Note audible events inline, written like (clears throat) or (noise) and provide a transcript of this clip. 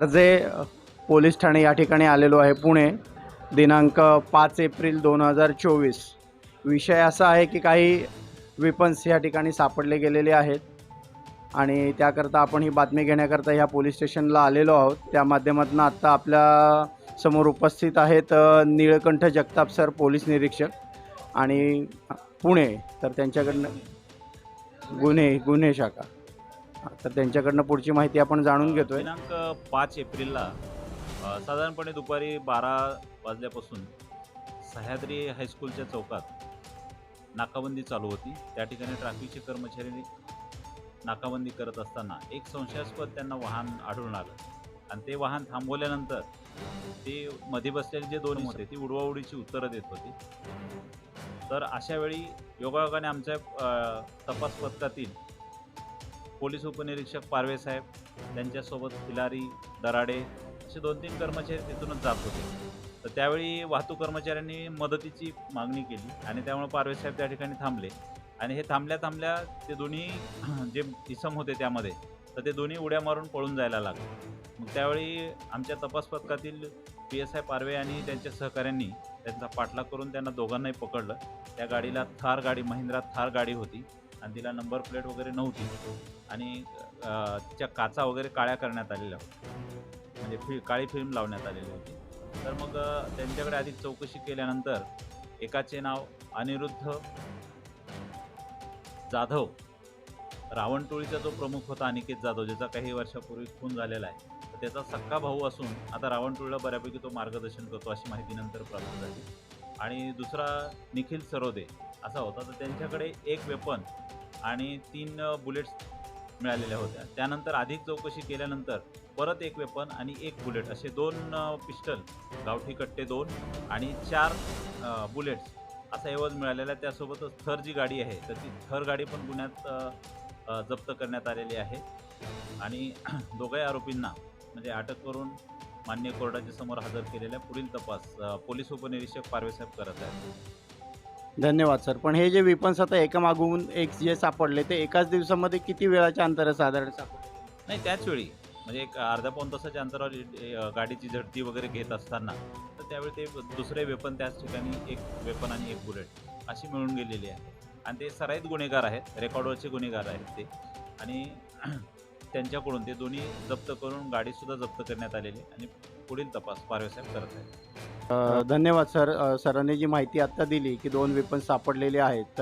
अर्जे police Thane या ठिकाणी आलेलो आहे पुणे दिनांक पाच एप्रिल दोन हजार चोवीस. विषय असा आहे की काही वेपन्स या ठिकाणी सापडले गेलेले आहेत आणि त्याकरता आपण ही बातमी घेण्याकरता ह्या पोलीस स्टेशनला आलेलो आहोत. त्या माध्यमातून आत्ता आपल्यासमोर उपस्थित आहेत निळकंठ जगताप सर पोलीस निरीक्षक आणि पुणे तर त्यांच्याकडनं गुन्हे गुन्हे शाखा. तर त्यांच्याकडनं पुढची माहिती आपण जाणून घेतोय. दिनांक पाच एप्रिलला अ, साधारणपणे दुपारी बारा वाजल्यापासून सह्याद्री हायस्कूलच्या चौकात नाकाबंदी चालू होती. त्या ठिकाणी ट्रॅफिकचे कर्मचारी नाकाबंदी करत असताना एक संशयास्पद त्यांना वाहन आढळून आलं. आणि ते वाहन थांबवल्यानंतर ते मध्ये बसलेले जे दोन होते ती उडवाउडीची उत्तरं देत होती. तर अशा वेळी योगायोगाने आमच्या अ, तपास पथकातील पोलीस उपनिरीक्षक पारवे साहेब त्यांच्यासोबत खिलारी दराडे असे दोन तीन कर्मचारी तिथूनच जात होते. तर त्यावेळी वाहतूक कर्मचाऱ्यांनी मदतीची मागणी केली आणि त्यामुळे पारवे साहेब त्या ठिकाणी थांबले. आणि हे थांबल्या थांबल्या ते दोन्ही (clears throat) जे इसम होते त्यामध्ये तर ते दोन्ही उड्या मारून पळून जायला लागले. मग त्यावेळी आमच्या तपास पथकातील पी एस आय पारवे आणि त्यांच्या सहकाऱ्यांनी त्यांचा पाठलाग करून त्यांना दोघांनाही पकडलं. त्या गाडीला थार गाडी महिंद्रा थार गाडी होती. आणि तिला नंबर प्लेट वगैरे नव्हती. आणि तिच्या काचा वगैरे काळ्या करण्यात आलेल्या होत्या. म्हणजे फि काळी फिल्म लावण्यात आलेली होती. तर मग त्यांच्याकडे आधी चौकशी केल्यानंतर एकाचे नाव अनिरुद्ध जाधव रावणटोळीचा जो प्रमुख होता अनिकेत जाधव ज्याचा काही वर्षापूर्वी खून झालेला आहे. तर त्याचा सक्का भाऊ असून आता रावणटोळीला बऱ्यापैकी तो मार्गदर्शन करतो अशी माहिती नंतर प्राप्त झाली. आणि दुसरा निखिल सरोदे असा होता. तर त्यांच्याकडे एक वेपन आणि तीन बुलेट्स मिळालेल्या होत्या. त्यानंतर अधिक चौकशी केल्यानंतर परत एक वेपन आणि एक बुलेट असे दोन पिस्टल गावठी कट्टे दोन आणि चार बुलेट्स असा एवज मिळालेला. आहे. त्यासोबतच थर जी गाडी आहे तर ती थर गाडी पण गुन्ह्यात जप्त करण्यात आलेली आहे. आणि (clears throat) दोघाही आरोपींना म्हणजे अटक करून मान्य कोर्टाच्या समोर हजर केलेल्या पुढील तपास पोलीस उपनिरीक्षक पारवेसाहेब करत आहेत. धन्यवाद सर. पण हे जे वेपन्स आता एका मागून एक जे सापडले ते एकाच दिवसामध्ये किती वेळाच्या अंतर साधारण सापडले? नाही त्याच वेळी. म्हणजे एक अर्ध्या पाऊण तासाच्या अंतरावर गाडीची झडती वगैरे घेत असताना तर त्यावेळी ते दुसरे वेपन त्याच ठिकाणी एक वेपन आणि एक बुलेट अशी मिळून गेलेली आहे. आणि ते सराईत गुन्हेगार आहेत रेकॉर्डवरचे गुन्हेगार आहेत ते. आणि त्यांच्याकडून ते दोन्ही जप्त करून गाडीसुद्धा जप्त करण्यात आलेली आणि पुढील तपास पारवेसाहेब करत आहेत. धन्यवाद सर. सरांनी जी माहिती आत्ता दिली की दोन वेपन सापडलेले आहेत तर